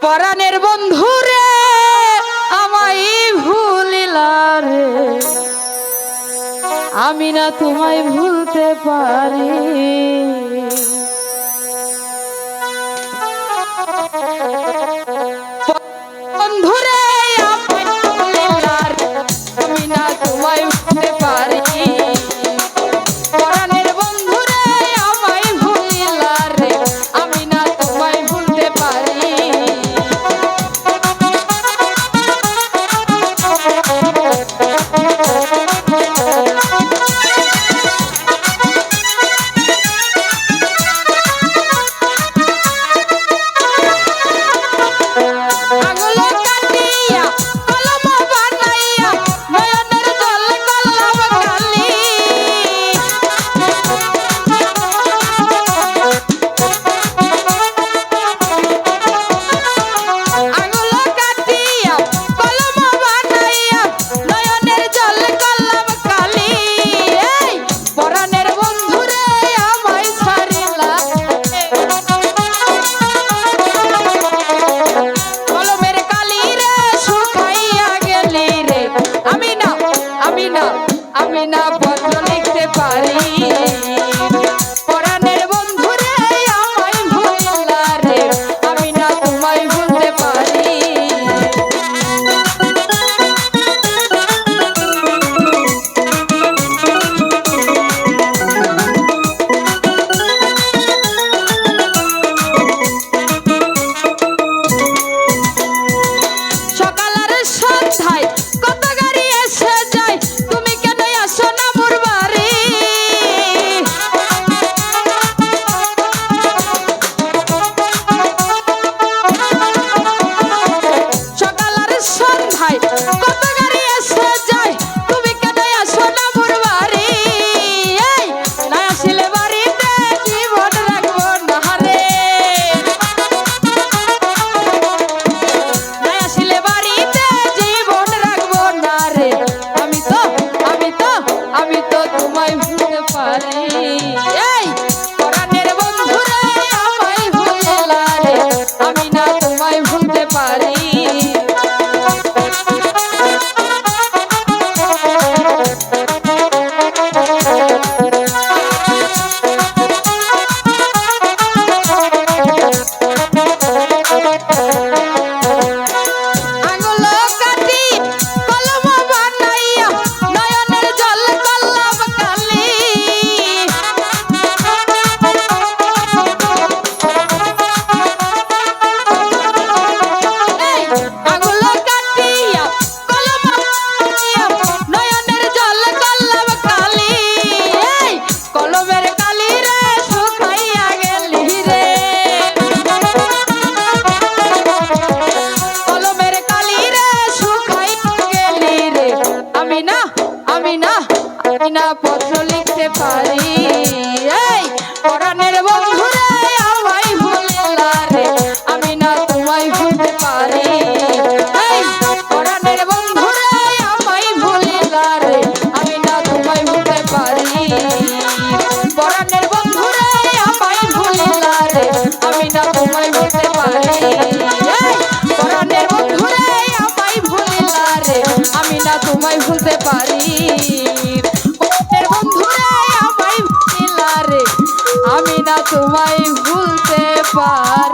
পরাণের বন্ধু রে আমায় ভুলিলা রে। আমি না তোমায় ভুলতে পারি। না পত্র লিখতে পারি। এই, পরাণের বন্ধুরা আমায় না রে, আমি না তোমায় ভুলতে পারি। এই, পরাণের বন্ধুরা আমায় ভুলে না রে, আমি না তোমায় ভুলতে পারি। পরাণের বন্ধুরা আমায় ভুলে না রে, আমি না তোমায় ভুলতে পারি। পরাণের আমায় ভুলে না রে, আমি না তোমায় ভুলতে পারি। far.